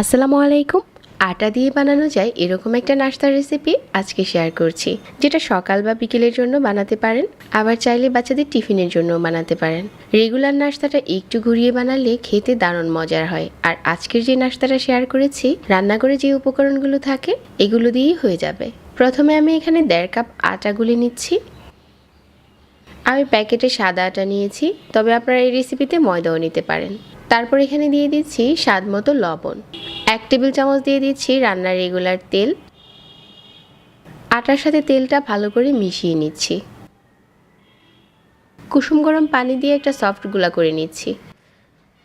আসসালামু আলাইকুম। আটা দিয়ে বানানো যায় এরকম একটা নাস্তার রেসিপি আজকে শেয়ার করছি, যেটা সকাল বা বিকেলের জন্য বানাতে পারেন, আবার চাইলে বাচ্চাদের টিফিনের জন্য বানাতে পারেন। রেগুলার নাস্তাটা একটু ঘুরিয়ে বানালে খেতে দারুণ মজার হয়। আর আজকের যে নাস্তাটা শেয়ার করেছি, রান্নাঘরে যে উপকরণগুলো থাকে, এগুলো দিয়েই হয়ে যাবে। প্রথমে আমি এখানে দেড় কাপ আটা গুলে নিচ্ছি। আমি প্যাকেটে সাদা আটা নিয়েছি, তবে আপনারা এই রেসিপিতে ময়দাও নিতে পারেন। তারপর এখানে দিয়ে দিচ্ছি স্বাদ মতো লবণ। এক টেবিল চামচ দিয়ে দিচ্ছি রান্নার রেগুলার তেল। আটার সাথে তেলটা ভালো করে মিশিয়ে নিচ্ছি। কুসুম গরম পানি দিয়ে একটা সফটগুলা করে নিচ্ছি।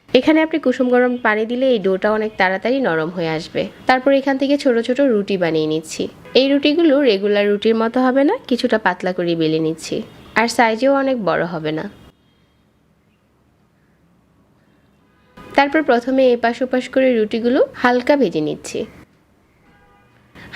এখানে আপনি কুসুম গরম পানি দিলে এই ডোটা অনেক তাড়াতাড়ি নরম হয়ে আসবে। তারপর এখান থেকে ছোট ছোট রুটি বানিয়ে নিচ্ছি। এই রুটিগুলো রেগুলার রুটির মতো হবে না, কিছুটা পাতলা করে বেলে নিচ্ছি। আর সাইজেও অনেক বড় হবে না। তারপর প্রথমে এপাশ ওপাশ করে রুটিগুলো হালকা ভেজে নিচ্ছি।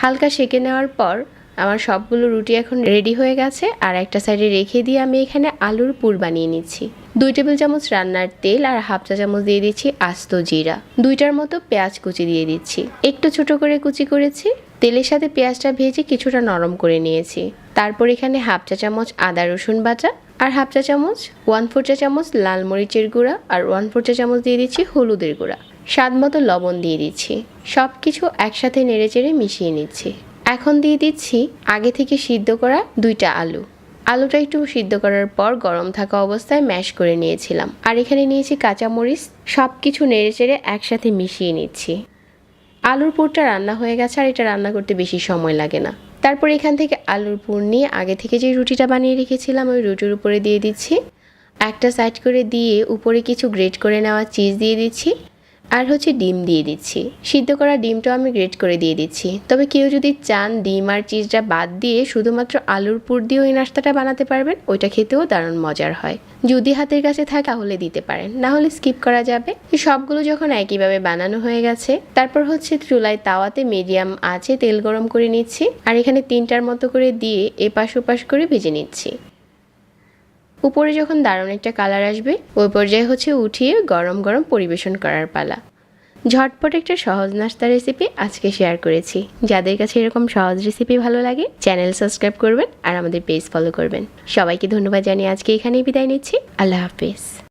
হালকা সেকে নেওয়ার পর আমার সবগুলো রুটি এখন রেডি হয়ে গেছে আর একটা সাইডে রেখে দিয়ে আমি এখানে আলুর পুর বানিয়ে নিচ্ছি। দুই টেবিল চামচ রান্নার তেল আর হাফ চা চামচ দিয়ে দিচ্ছি আস্ত জিরা। দুইটার মতো পেঁয়াজ কুচি দিয়ে দিচ্ছি। একটু ছোট করে কুচি করেছি। তেলের সাথে পেঁয়াজটা ভেজে কিছুটা নরম করে নিয়েছি। তারপর এখানে হাফ চা চামচ আদা রসুন বাটা আর হাফ চা চামচ ওয়ান ফোর চা চামচ লাল মরিচের গুঁড়া আর ওয়ান ফোর চা চামচ দিয়ে দিচ্ছি হলুদের গুঁড়া। স্বাদ মতো লবণ দিয়ে দিচ্ছি। সব কিছু একসাথে নেড়েচেড়ে মিশিয়ে নিচ্ছি। এখন দিয়ে দিচ্ছি আগে থেকে সিদ্ধ করা দুইটা আলু। আলুটা একটু সিদ্ধ করার পর গরম থাকা অবস্থায় ম্যাশ করে নিয়েছিলাম। আর এখানে নিয়েছি কাঁচামরিচ। সব কিছু নেড়েচেড়ে একসাথে মিশিয়ে নিচ্ছি। আলুর পুরটা রান্না হয়ে গেছে আর এটা রান্না করতে বেশি সময় লাগে না। তারপর এখান থেকে আলুর পুর নিয়ে আগে থেকে যে রুটিটা বানিয়ে রেখেছিলাম ওই রুটির উপরে দিয়ে দিচ্ছি। একটা সাইড করে দিয়ে উপরে কিছু গ্রেট করে নেওয়া চিজ দিয়ে দিচ্ছি। আর হচ্ছে ডিম দিয়ে দিচ্ছি। সিদ্ধ করা ডিমটাও আমি গ্রেট করে দিয়ে দিচ্ছি। তবে কেউ যদি চান ডিম আর চিজটা বাদ দিয়ে শুধুমাত্র আলুর পুর দিয়েও এই নাস্তাটা বানাতে পারবেন, ওইটা খেতেও দারুণ মজার হয়। যদি হাতের কাছে থাকে তাহলে দিতে পারেন, না হলে স্কিপ করা যাবে। সবগুলো যখন একইভাবে বানানো হয়ে গেছে, তারপর হচ্ছে চুলায় তাওয়াতে মিডিয়াম আছে তেল গরম করে নিচ্ছি, আর এখানে তিনটার মতো করে দিয়ে এপাশ ওপাশ করে ভেজে নিচ্ছি। উপরে যখন দারুণ একটা কালার আসবে, ওই পর্যায়ে হচ্ছে উঠিয়ে গরম গরম পরিবেশন করার পালা। ঝটপট একটা সহজ নাস্তা রেসিপি আজকে শেয়ার করেছি। যাদের কাছে এরকম সহজ রেসিপি ভালো লাগে চ্যানেল সাবস্ক্রাইব করবেন আর আমাদের পেজ ফলো করবেন। সবাইকে ধন্যবাদ জানিয়ে আজকে এখানেই বিদায় নিচ্ছি। আল্লাহ হাফিজ।